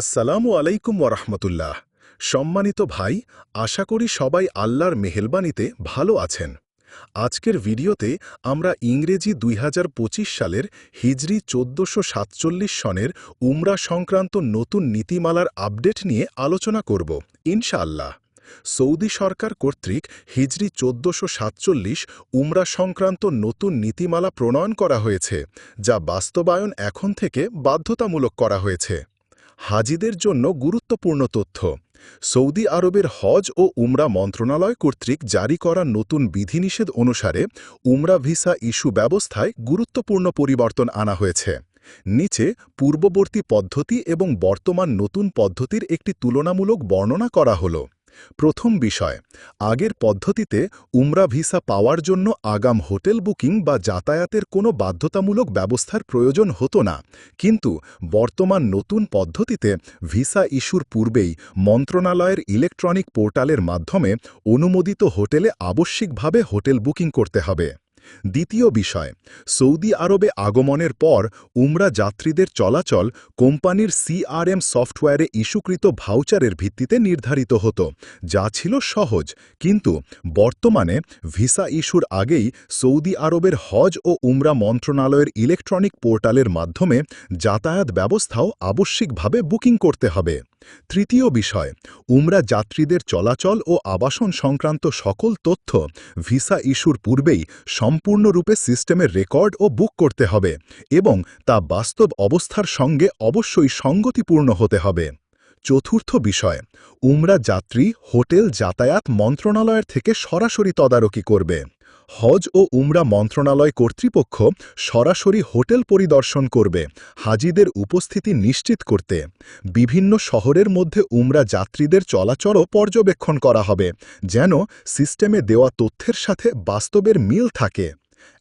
আসসালামু আলাইকুম ওরহমতুল্লাহ সম্মানিত ভাই, আশা করি সবাই আল্লাহর মেহেলবানিতে ভালো আছেন। আজকের ভিডিওতে আমরা ইংরেজি দুই হাজার পঁচিশ সালের হিজরি চোদ্দশো সাতচল্লিশ সনের উমরা সংক্রান্ত নতুন নীতিমালার আপডেট নিয়ে আলোচনা করব, ইনশাআল্লাহ। সৌদি সরকার কর্তৃক হিজরি চোদ্দশো সাতচল্লিশ উমরা সংক্রান্ত নতুন নীতিমালা প্রণয়ন করা হয়েছে, যা বাস্তবায়ন এখন থেকে বাধ্যতামূলক করা হয়েছে। হাজিদের জন্য গুরুত্বপূর্ণ তথ্য। সৌদি আরবের হজ ও উমরা মন্ত্রণালয় কর্তৃক জারি করা নতুন বিধিনিষেধ অনুসারে উমরা ভিসা ইস্যু ব্যবস্থায় গুরুত্বপূর্ণ পরিবর্তন আনা হয়েছে। নিচে পূর্ববর্তী পদ্ধতি এবং বর্তমান নতুন পদ্ধতির একটি তুলনামূলক বর্ণনা করা হল। প্রথম বিষয়, আগের পদ্ধতিতে উমরা ভিসা পাওয়ার জন্য আগাম হোটেল বুকিং বা যাতায়াতের কোনো বাধ্যতামূলক ব্যবস্থার প্রয়োজন হতো না। কিন্তু বর্তমান নতুন পদ্ধতিতে ভিসা ইস্যুর পূর্বেই মন্ত্রণালয়ের ইলেকট্রনিক পোর্টালের মাধ্যমে অনুমোদিত হোটেলে আবশ্যিকভাবে হোটেল বুকিং করতে হবে। দ্বিতীয় বিষয়, সৌদি আরবে আগমনের পর উমরা যাত্রীদের চলাচল কোম্পানির সিআরএম সফটওয়্যারে ইস্যুকৃত ভাউচারের ভিত্তিতে নির্ধারিত হতো, যা ছিল সহজ, কিন্তু বর্তমানে ভিসা ইস্যুর আগেই সৌদি আরবের হজ ও উমরা মন্ত্রণালয়ের ইলেকট্রনিক পোর্টালের মাধ্যমে যাতায়াত ব্যবস্থাও আবশ্যিকভাবে বুকিং করতে হবে। তৃতীয় বিষয়, উমরা যাত্রীদের চলাচল ও আবাসন সংক্রান্ত সকল তথ্য ভিসা ইস্যুর পূর্বেই সম্পূর্ণরূপে সিস্টেমের রেকর্ড ও বুক করতে হবে এবং তা বাস্তব অবস্থার সঙ্গে অবশ্যই সঙ্গতিপূর্ণ হতে হবে। চতুর্থ বিষয়, উমরা যাত্রী হোটেল যাতায়াত মন্ত্রণালয়ের থেকে সরাসরি তদারকি করবে। হজ ও উমরা মন্ত্রণালয় কর্তৃপক্ষ সরাসরি হোটেল পরিদর্শন করবে, হাজিদের উপস্থিতি নিশ্চিত করতে। বিভিন্ন শহরের মধ্যে উমরা যাত্রীদের চলাচলও পর্যবেক্ষণ করা হবে, যেন সিস্টেমে দেওয়া তথ্যের সাথে বাস্তবের মিল থাকে।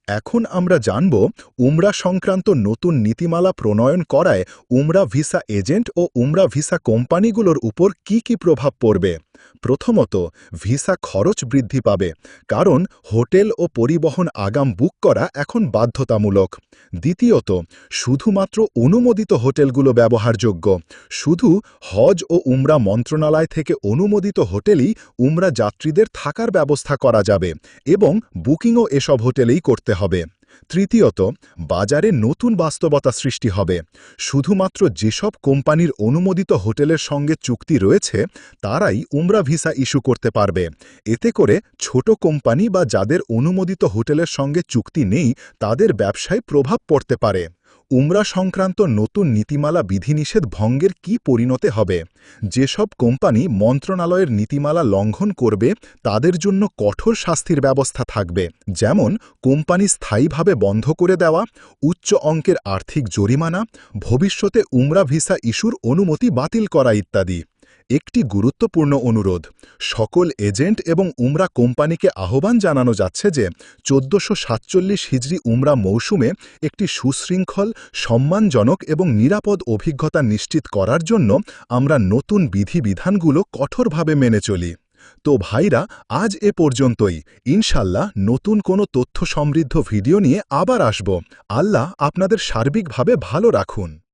এখন আমরা জানব উমরা সংক্রান্ত নতুন নীতিমালা প্রণয়ন করায় উমরা ভিসা এজেন্ট ও উমরা ভিসা কোম্পানিগুলোর উপর কি কি প্রভাব পড়বে। প্রথমত, ভিসা খরচ বৃদ্ধি পাবে, কারণ হোটেল ও পরিবহন আগাম বুক করা এখন বাধ্যতামূলক। দ্বিতীয়ত, শুধুমাত্র অনুমোদিত হোটেলগুলো ব্যবহারযোগ্য, শুধু হজ ও উমরা মন্ত্রণালয় থেকে অনুমোদিত হোটেলেই উমরা যাত্রীদের থাকার ব্যবস্থা করা যাবে এবং বুকিংও এসব হোটেলেই করতে হবে। তৃতীয়ত, বাজারে নতুন বাস্তবতা সৃষ্টি হবে। শুধুমাত্র যেসব কোম্পানির অনুমোদিত হোটেলের সঙ্গে চুক্তি রয়েছে, তারাই উমরা ভিসা ইস্যু করতে পারবে। এতে করে ছোট কোম্পানি বা যাদের অনুমোদিত হোটেলের সঙ্গে চুক্তি নেই, তাদের ব্যবসায় প্রভাব পড়তে পারে। উমরা সংক্রান্ত নতুন নীতিমালা বিধিনিষেধ ভঙ্গের কি পরিণতে হবে? যেসব কোম্পানি মন্ত্রণালয়ের নীতিমালা লঙ্ঘন করবে, তাদের জন্য কঠোর শাস্তির ব্যবস্থা থাকবে। যেমন, কোম্পানি স্থায়ীভাবে বন্ধ করে দেওয়া, উচ্চ অঙ্কের আর্থিক জরিমানা, ভবিষ্যতে উমরা ভিসা ইস্যুর অনুমতি বাতিল করা ইত্যাদি। একটি গুরুত্বপূর্ণ অনুরোধ। সকল এজেন্ট এবং উমরা কোম্পানিকে আহ্বান জানানো যাচ্ছে যে চোদ্দশো সাতচল্লিশ হিজড়ি উমরা মৌসুমে একটি সুশৃঙ্খল, সম্মানজনক এবং নিরাপদ অভিজ্ঞতা নিশ্চিত করার জন্য আমরা নতুন বিধিবিধানগুলো কঠোরভাবে মেনে চলি। তো ভাইরা, আজ এ পর্যন্তই। ইনশাল্লাহ নতুন কোনো তথ্য সমৃদ্ধ ভিডিও নিয়ে আবার আসব। আল্লাহ আপনাদের সার্বিকভাবে ভালো রাখুন।